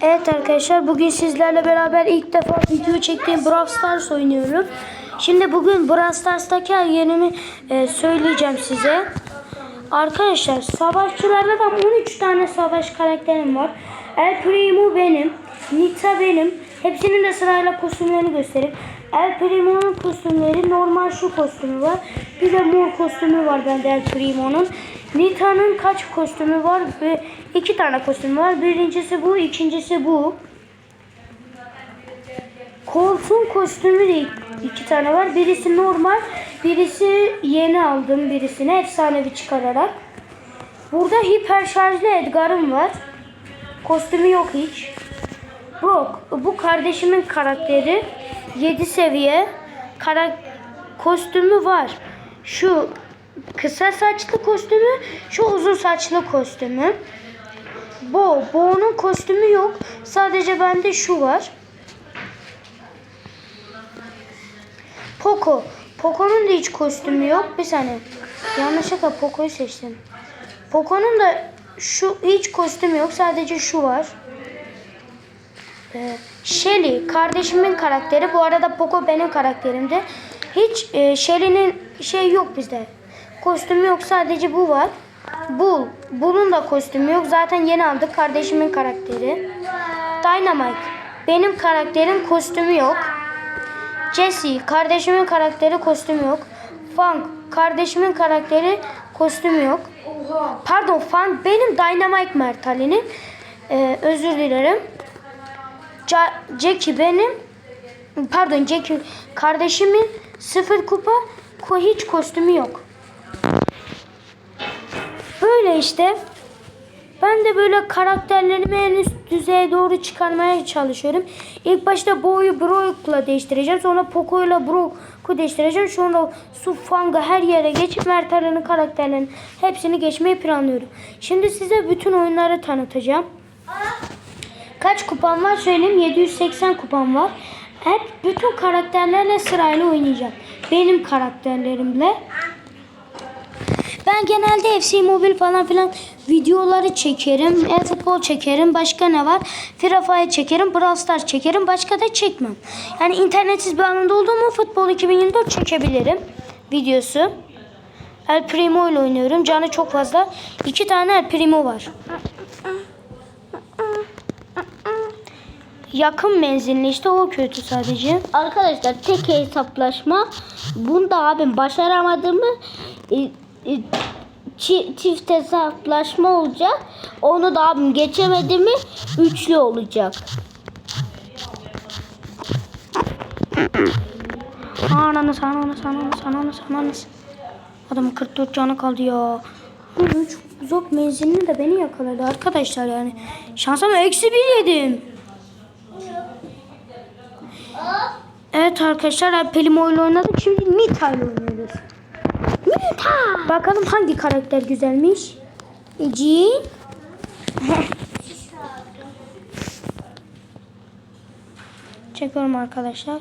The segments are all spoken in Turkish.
Evet arkadaşlar bugün sizlerle beraber ilk defa video çektiğim Brawl Stars oynuyorum. Şimdi bugün Brawl Stars'taki yerimi e, söyleyeceğim size. Arkadaşlar savaşçılarda da 13 tane savaş karakterim var. El Primo benim, Nita benim. Hepsinin de sırayla kostümlerini göstereyim. El Primo'nun kostümleri normal şu kostümü var. Bir de mor kostümü var bende El Primo'nun. Nita'nın kaç kostümü var? Ve iki tane kostümü var. Birincisi bu, ikincisi bu. Colt'un kostümü de iki tane var. Birisi normal, birisi yeni aldım birisini efsanevi çıkararak. Burada hiper şarjlı Edgar'ım var. Kostümü yok hiç. Brock, bu kardeşimin karakteri 7 seviye. Karak kostümü var. Şu kısa saçlı kostümü, şu uzun saçlı kostümü. Bo, Bo'nun kostümü yok. Sadece bende şu var. Poco. Poco'nun da hiç kostümü yok. Bir saniye. Yanlışlıkla Poco'yu seçtim. Poco'nun da şu hiç kostümü yok. Sadece şu var. Ee, Shelly kardeşimin karakteri. Bu arada Poco benim karakterimde. Hiç e, Shelly'nin şey yok bizde. Kostümü yok. Sadece bu var. Bull. Bull'un da kostümü yok. Zaten yeni aldık. Kardeşimin karakteri. Dynamite. Benim karakterim kostümü yok. Jesse, kardeşimin karakteri kostümü yok. Funk, kardeşimin karakteri kostümü yok. Pardon, Funk benim Dynamite Mert Ali'nin. Ee, özür dilerim. Ja- Jackie benim. Pardon, Jackie kardeşimin sıfır kupa hiç kostümü yok. Böyle işte. Ben de böyle karakterlerimi en üst düzeye doğru çıkarmaya çalışıyorum. İlk başta Bo'yu Brock'la değiştireceğim. Sonra Poco'yla Brock'u değiştireceğim. Sonra Su Fang'a her yere geçip Mertal'ın karakterlerinin hepsini geçmeyi planlıyorum. Şimdi size bütün oyunları tanıtacağım. Kaç kupam var söyleyeyim. 780 kupam var. Hep bütün karakterlerle sırayla oynayacağım. Benim karakterlerimle. Ben genelde FC Mobile falan filan videoları çekerim. E-futbol çekerim. Başka ne var? Fire çekerim. Brawl Stars çekerim. Başka da çekmem. Yani internetsiz bir alanda olduğumu futbol 2024 çekebilirim. Videosu. El Primo ile oynuyorum. Canı çok fazla. İki tane El Primo var. Yakın menzilli işte o kötü sadece. Arkadaşlar tek hesaplaşma. Bunda abim başaramadığımı e, çift hesaplaşma olacak. Onu da abim geçemedi mi üçlü olacak. Ananı sananı sananı sananı sananı. Adamın 44 canı kaldı ya. Çok uzak menzilini de beni yakaladı arkadaşlar yani. Şansıma eksi bir yedim. Evet arkadaşlar El Primo ile oynadık. Şimdi Nita oynuyoruz. Bakalım hangi karakter güzelmiş. Jean. Çekiyorum arkadaşlar.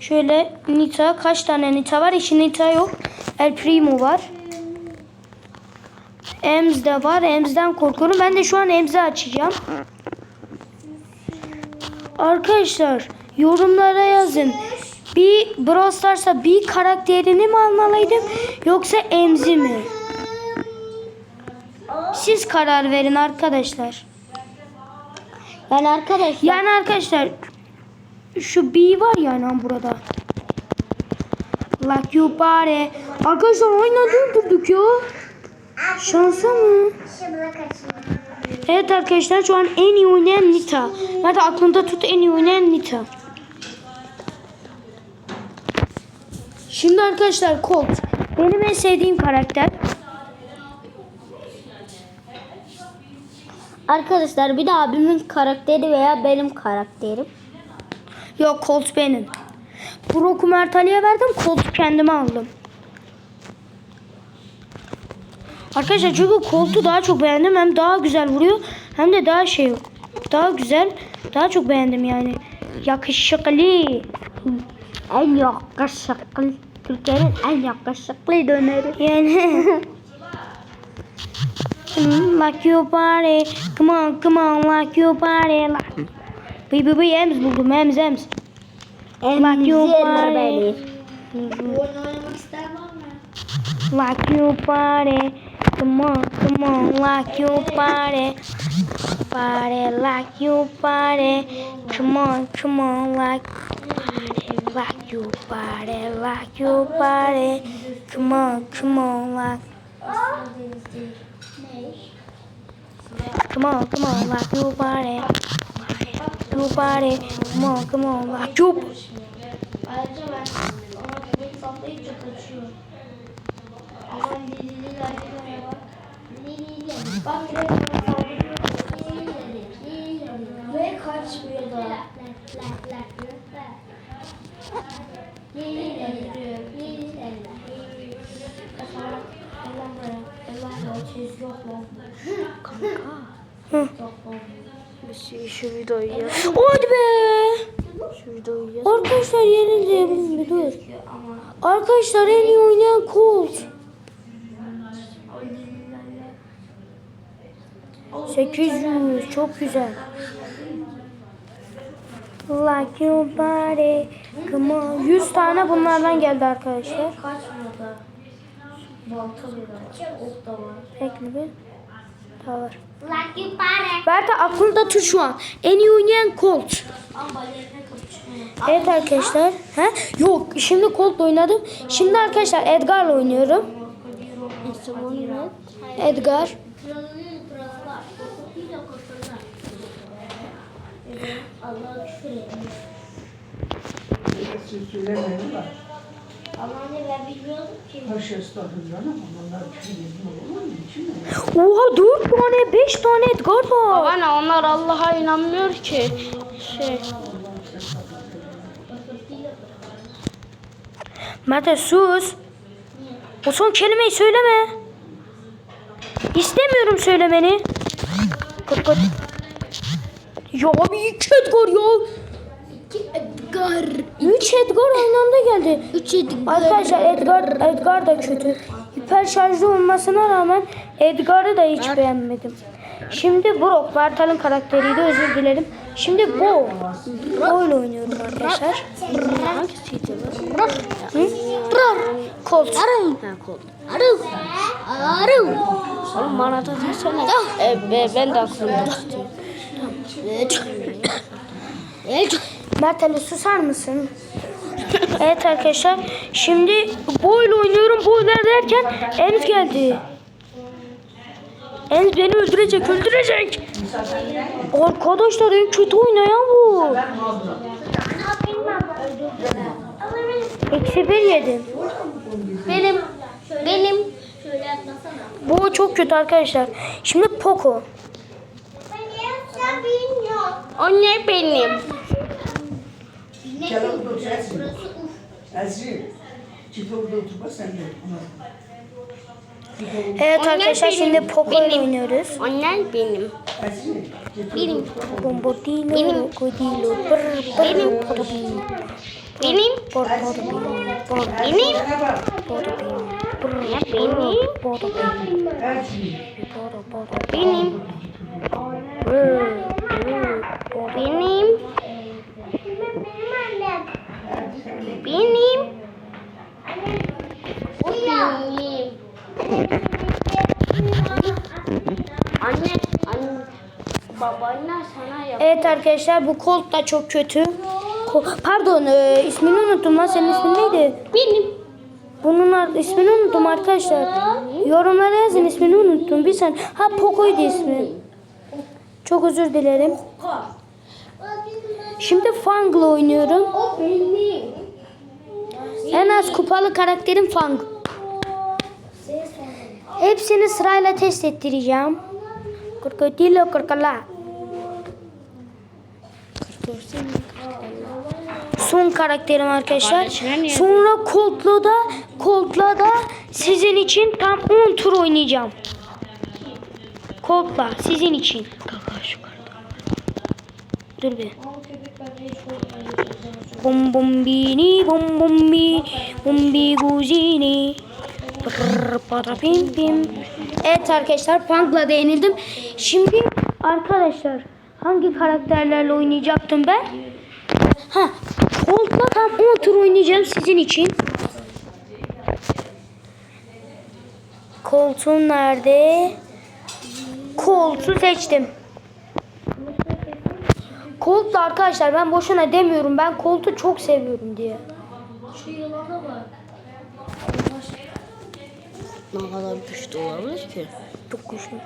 Şöyle Nita kaç tane Nita var? İki Nita yok. El Primo var. Ems de var. Ems'den korkuyorum. Ben de şu an Ems'i açacağım. Arkadaşlar yorumlara yazın. Bir Brawl Stars'a bir karakterini mi almalıydım yoksa Ems'i mi? Siz karar verin arkadaşlar. Yani arkadaşlar Yani arkadaşlar şu B var ya lan burada. Like you body. Arkadaşlar oyunu durdurduk ya. Şansa mı? Evet arkadaşlar şu an en iyi oynayan Nita. Nerede aklında tut en iyi oynayan Nita. Şimdi arkadaşlar Colt. Benim en sevdiğim karakter. arkadaşlar bir de abimin karakteri veya benim karakterim. Yok Colt benim. Brock'u Mert Ali'ye verdim. Colt'u kendime aldım. Arkadaşlar çünkü Colt'u daha çok beğendim. Hem daha güzel vuruyor. Hem de daha şey daha güzel. Daha çok beğendim yani. Yakışıklı. En yakışıklı. Türkiye'nin en yakışıklı döneri. Yani Like your body. Come on, come on, like your body. Like... Bıy bıy bıy ems buldum ems ems. Like your body. Like your body. Come on, come on, like your body. Body, like your body. Come on, come on, like like your body, like your body. Come on, come on, like. Come on, come on, like your body. Your body, come on, come on, like your. Diliyle. Bak direkt bana saldırıyor. Ve kaçmıyor da. Yok lan. Şu videoyu yaz. Hadi be. Şu videoyu yaz. Arkadaşlar yenildi. Bir dur. Arkadaşlar en iyi oynayan Colt. o diliyle. 800 çok güzel. Like your body. Come on. 100 tane bunlardan geldi arkadaşlar. Kaçmıyor da. Balta bir de var. Ok da var. Bekle bir. Daha var. Like you body. Berta aklında tut şu an. En iyi oynayan Colt. Evet arkadaşlar. He? Yok şimdi Colt oynadım. Şimdi arkadaşlar Edgar'la oynuyorum. Edgar. Allah'a küfür etmiş. Söylemeyin anne ben bilmiyordum ki. Taş estağfurullah ama onlar küfür ediyor olur mu? İçin mi? Oha 4 tane 5 tane Edgar var. Bana onlar Allah'a inanmıyor ki. Şey. Mete sus. O son kelimeyi söyleme. İstemiyorum söylemeni. Kıt kıt. Ya bir iki Edgar ya. Edgar. Üç Edgar aynı anda geldi. Üç Edgar. Arkadaşlar Edgar, Edgar da kötü. Hiper şarjlı olmasına rağmen Edgar'ı da hiç beğenmedim. Şimdi Brock, Bartal'ın karakteriydi özür dilerim. Şimdi Bo. Bo ile oynuyorum arkadaşlar. Hangisiydi bu? Hı? Colt. Arı. Ha kol. Arı. Arı. Oğlum bana da. E, be, ben de aklımda tutuyorum. Evet. Mert Ali susar mısın? evet arkadaşlar. Şimdi Bo ile oynuyorum. Bo ile derken Enes geldi. Enes beni öldürecek, öldürecek. Arkadaşlar en kötü oynayan bu. Eksi bir yedim. Benim. Benim. Bu çok kötü arkadaşlar. Şimdi Poco. O ne benim? Gel otur uf. Ezgi. Git orada oturma sen de. Evet Onlar arkadaşlar benim. şimdi Poco ile Benim. oynuyoruz. Onlar benim. Benim. Bombodilo, Benim. Codilo, brr, brr, Benim. porobim, Benim. por, Benim. Brr, Ya benim. Ezgi. poro, poro, Benim. Poro. Benim. Benim. O benim. Anne, anne, babaanne sana yap. Evet arkadaşlar bu Colt da çok kötü. Ko- Pardon e, ismini unuttum lan senin ismin neydi? Benim. Bunun ismini unuttum arkadaşlar. Yorumlara yazın ismini unuttum. Bir sen ha Poco'ydu ismi. Çok özür dilerim. Şimdi Fang'la oynuyorum. En az kupalı karakterim Fang. Hepsini sırayla test ettireceğim. Krokodilo krokala. Son karakterim arkadaşlar. Sonra Colt'la da Colt'la da sizin için tam 10 tur oynayacağım. Colt'la sizin için. Dur bir. Bom bombini bom bombi bombi guzini. Para pim pim. Evet arkadaşlar Punk'la da yenildim. Şimdi arkadaşlar hangi karakterlerle oynayacaktım ben? Ha, Colt'la tam 10 tur oynayacağım sizin için. Colt'un nerede? Colt'u seçtim. Colt'la arkadaşlar ben boşuna demiyorum. Ben Colt'u çok seviyorum diye. Şu yılana bak. Ne kadar güçlü olabilir ki? Çok güçlü.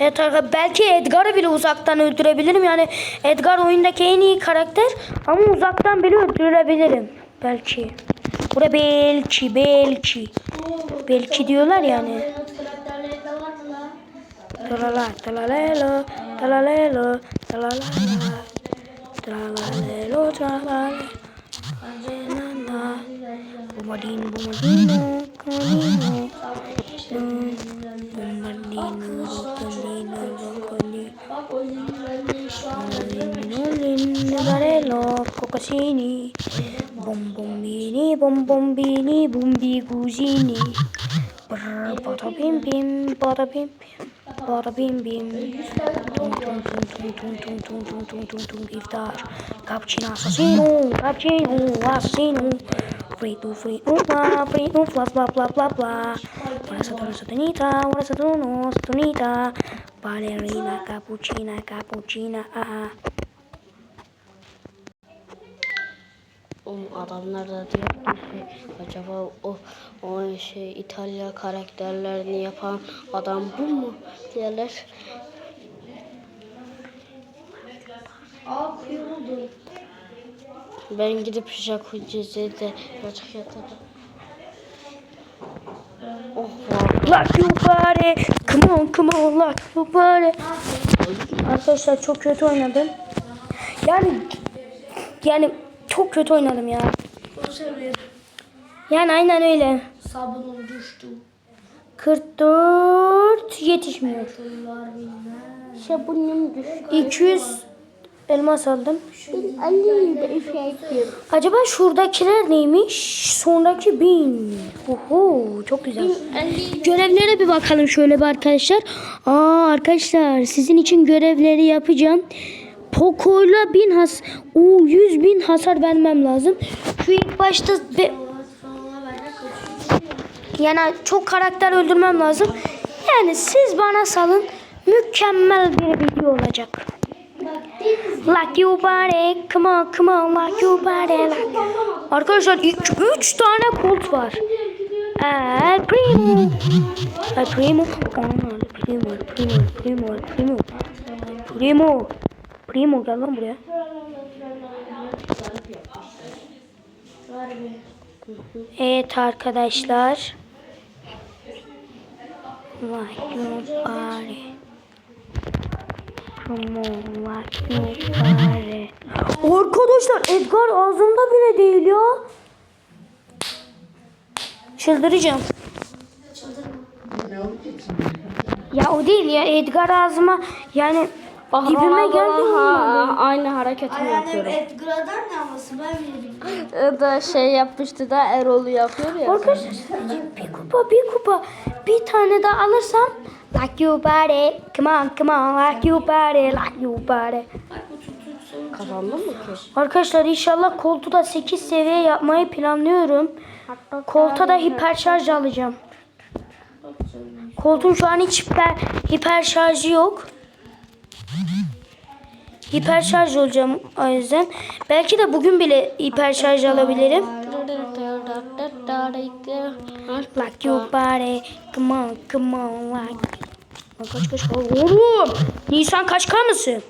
Evet arkadaşlar belki Edgar'ı bile uzaktan öldürebilirim. Yani Edgar oyundaki en iyi karakter ama uzaktan bile öldürebilirim. Belki. Burada belki belki. Belki diyorlar yani. Talala talalelo talalelo talala talalelo talalelo talalelo Bombardino bombardino canino Bombardino bombardino bombardino Barello coccosini Bombombini bombombini bombi cusini Brr, bada bim bim bada bim bim Bada bim. Bim Tum tum tum tum tum tum tum tum tum tum tum iftar Cappuccino assassino Cappuccino assassino. Frito frito bla frito bla bla bla bla bla Ora saturno satunita Ora saturno satunita Ballerina cappuccina cappuccina ah ah Oğlum adamlar da diyor ki acaba o o şey İtalya karakterlerini yapan adam bu mu diyorlar. Aa. Ben gidip jacuzzi'de de yatak yatacağım. Oh wow. Like your body. Come on, come on, like your body. Arkadaşlar çok kötü oynadım. Yani yani çok kötü oynadım ya. Çok seviyorum. Yani aynen öyle. Sabunum düştü. 44 yetişmiyor. Sabunum düştü. 200 elmas aldım. Şey Acaba şuradakiler neymiş? Sonraki 1000. Oho çok güzel. Görevlere bir bakalım şöyle bir arkadaşlar. Aa arkadaşlar sizin için görevleri yapacağım. Poco'yla 1000 has o 100 bin hasar vermem lazım. Şu ilk başta be- yani çok karakter öldürmem lazım. Yani siz bana salın. Mükemmel bir video olacak. Like you body, come on, come on, like you. Arkadaşlar 3 tane kolt var. El Primo. El Primo. El Primo, El Primo, El Primo, El Primo. Primo. Primo gel lan buraya. Evet arkadaşlar. Like your body. On, like your body. Arkadaşlar Edgar ağzımda bile değil ya. Çıldıracağım. Ya o değil ya Edgar ağzıma yani dibime geldi ha, aynı hareketimi Yani yapıyorum. Edgar'dan ne alması ben bilirim. O da şey yapmıştı da Erol'u yapıyor ya. Arkadaşlar sadece bir kupa bir kupa bir tane daha alırsam like you body come on come on like you body like you body Kazandın mı ki? Arkadaşlar inşallah koltuğu da 8 seviye yapmayı planlıyorum. Koltuğa da hiper şarj alacağım. Koltuğun şu an hiç hiper, hiper şarjı yok. Hiper şarj olacağım o yüzden. Belki de bugün bile hiper şarj alabilirim. Like your body. Come on, come on. Like. Kaç kaç kaç. Oğlum. Nisan kaç kar mısın?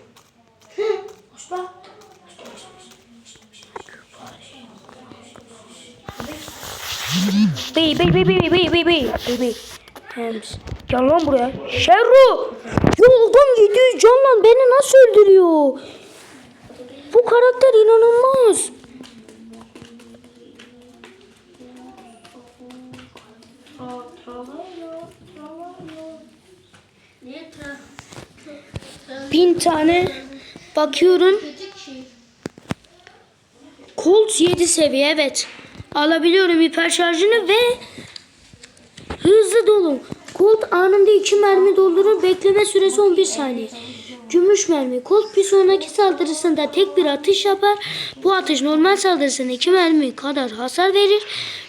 Bey bey bey bey bey bey bey bey. Bey bey. Gel lan buraya. Şerru! Yoldan 700 can lan beni nasıl öldürüyor? Bu karakter inanılmaz. Bin tane bakıyorum. Colt 7 seviye evet. Alabiliyorum hiper şarjını ve hızlı dolu. Colt anında 2 mermi doldurur. Bekleme süresi 11 saniye. Gümüş mermi. Colt bir sonraki saldırısında tek bir atış yapar. Bu atış normal saldırısına 2 mermi kadar hasar verir.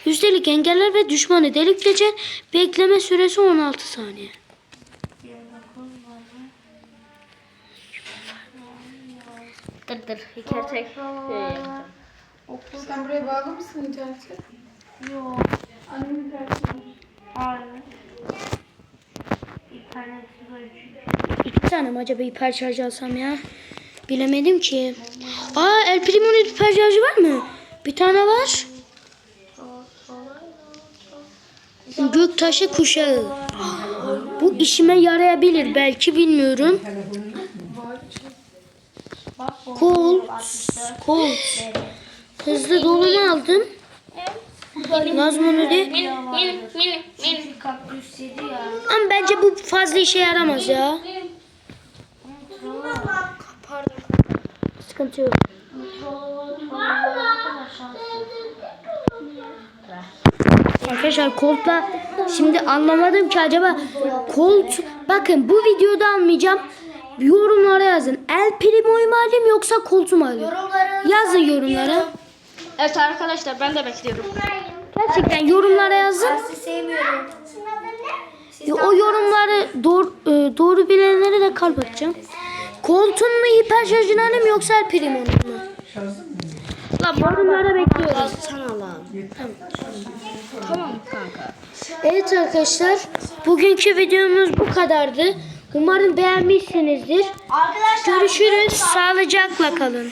Üstelik engeller ve düşmanı delik geçer. Bekleme süresi 16 saniye. Dır dır. Gerçek. Sen buraya bağlı mısın? Yok. Annemin interneti. Hayır. İki tane mi acaba hiper şarj alsam ya? Bilemedim ki. Aa El Primo'nun hiper şarjı var mı? Bir tane var. Göktaşı kuşağı. Bu işime yarayabilir belki bilmiyorum. Colt. Colt. Hızlı dolumu aldım. Lazım onu de. Bir kaktüs yedi ya. Ama bence bu fazla işe yaramaz ya. Sıkıntı yok. Arkadaşlar Colt'la şimdi anlamadım ki acaba Colt bakın bu videoda almayacağım. Yorumlara yazın. El Primo'yu mu alayım yoksa Colt'u mu alayım? Yazın yorumlara. Evet arkadaşlar ben de bekliyorum. Gerçekten yorumlara yazın. Sizi sevmiyorum. O yorumları doğru, e, doğru bilenlere de kalp atacağım. Colt'un mu hiper şarjını alayım yoksa El Primo'nun mu? Lan yorumlara bekliyoruz. Evet arkadaşlar bugünkü videomuz bu kadardı. Umarım beğenmişsinizdir. Arkadaşlar Görüşürüz. Sağlıcakla kalın.